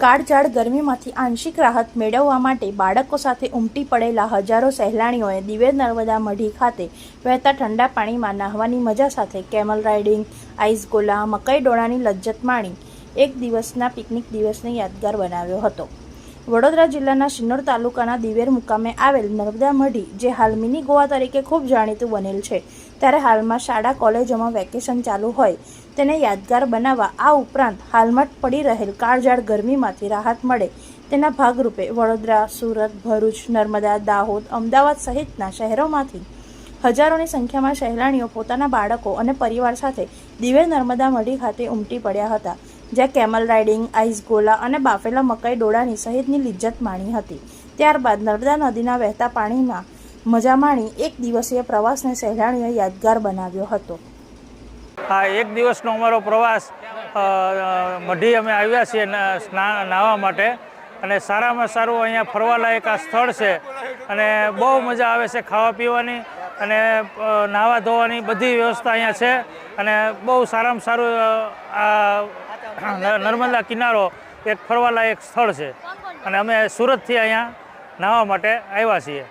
કાળઝાળ ગરમીમાંથી આંશિક રાહત મેળવવા માટે બાળકો સાથે ઉમટી પડેલા હજારો સહેલાણીઓએ દિવેર નર્મદા મઢી ખાતે વહેતા ઠંડા પાણીમાં નાહવાની મજા સાથે કેમલ રાઇડિંગ, આઈસ ગોલા, મકાઈ ડોળાની લજ્જત માણી એક દિવસના પિકનિક દિવસને યાદગાર બનાવ્યો હતો. વડોદરા જિલ્લાના શિનોર તાલુકાના દિવેર મુકામે આવેલ નર્મદા મઢી, જે હાલ મિની ગોવા તરીકે ખૂબ જાણીતું બનેલ છે. ત્યારે હાલમાં શાળા, કોલેજોમાં વેકેશન ચાલુ હોય તેને યાદગાર બનાવવા આ ઉપરાંત હાલમાં પડી રહેલ કાળઝાળ ગરમીમાંથી રાહત મળે તેના ભાગરૂપે વડોદરા, સુરત, ભરૂચ, નર્મદા, દાહોદ, અમદાવાદ સહિતના શહેરોમાંથી હજારોની સંખ્યામાં સહેલાણીઓ પોતાના બાળકો અને પરિવાર સાથે દિવેર નર્મદા મઢી ખાતે ઉમટી પડ્યા હતા. જ્યાં કેમલ રાઇડિંગ, આઈસ ગોલા અને બાફેલા મકાઈ ડોળાની સહિતની લિજ્જત માણી હતી. ત્યારબાદ નર્મદા નદીના વહેતા પાણીમાં મજા માણી એક દિવસીય પ્રવાસને સહેલાણીઓએ યાદગાર બનાવ્યો હતો. હા એક દિવસનો અમારો પ્રવાસ મઢી અમે આવ્યા છીએ નાહવા માટે. અને સારામાં સારું અહીંયા ફરવાલાયક આ સ્થળ છે. અને બહુ મજા આવે છે ખાવા પીવાની અને નાહવા ધોવાની બધી વ્યવસ્થા અહીંયા છે. અને બહુ સારામાં સારું આ નર્મદા કિનારો એક ફરવાલાયક સ્થળ છે. અને અમે સુરતથી અહીંયા નાહવા માટે આવ્યા છીએ.